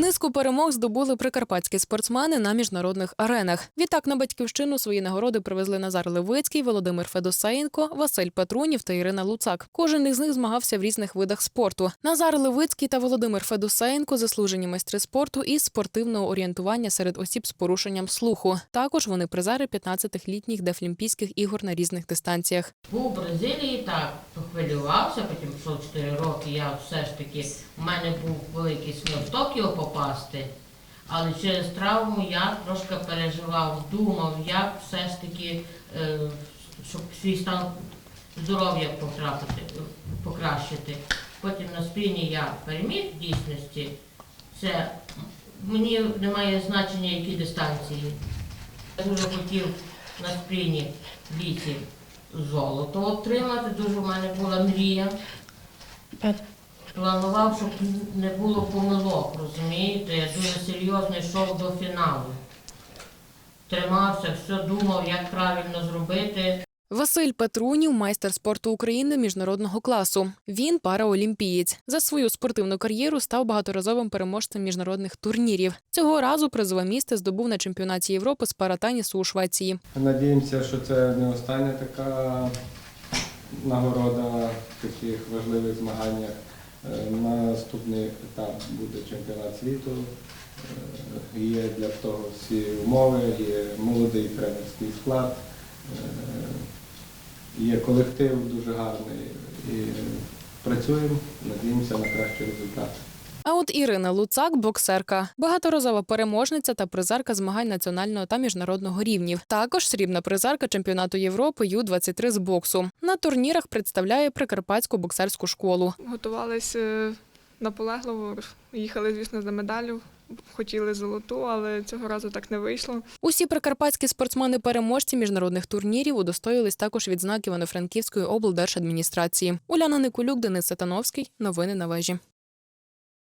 Низку перемог здобули прикарпатські спортсмени на міжнародних аренах. Відтак на батьківщину свої нагороди привезли Назар Левицький, Володимир Федосеєнко, Василь Петрунів та Ірина Луцак. Кожен із них змагався в різних видах спорту. Назар Левицький та Володимир Федосеєнко заслужені майстри спорту із спортивного орієнтування серед осіб з порушенням слуху. Також вони призери 15-літніх дефлімпійських ігор на різних дистанціях. Був у Бразилії, так, похвилювався, потім пішов 4 роки, я все ж таки, у мене був великий в Токіо попасти, але через травму я трошки переживав, думав, як все ж таки, е, щоб свій стан здоров'я потрапити, покращити. Потім на спині я переміг в дійсності. Це мені немає значення, які дистанції. Я дуже хотів на спині віці золото отримати. Дуже в мене була мрія. Планував, щоб не було помилок, розумієте? Я дуже серйозно йшов до фіналу. Тримався, все думав, як правильно зробити. Василь Петрунів, майстер спорту України міжнародного класу. Він параолімпієць. За свою спортивну кар'єру став багаторазовим переможцем міжнародних турнірів. Цього разу призове місце здобув на чемпіонаті Європи з паратенісу у Швеції. Надіємося, що це не остання така нагорода в таких важливих змаганнях. Е, Наступний етап буде чемпіонат світу. Е, Є для того всі умови, є молодий тренерський склад, е, є колектив дуже гарний. І працюємо, надіємося на кращі результати. А от Ірина Луцак боксерка, багаторазова переможниця та призерка змагань національного та міжнародного рівнів. Також срібна призерка чемпіонату Європи Ю-23 з боксу. На турнірах представляє прикарпатську боксерську школу. Готувалися наполегливо, їхали, звісно, за медаллю. Хотіли золоту, але цього разу так не вийшло. Усі прикарпатські спортсмени-переможці міжнародних турнірів удостоїлись також відзнак Івано-Франківської облдержадміністрації. Уляна Никулюк, Денис Сатановський. Новини на вежі.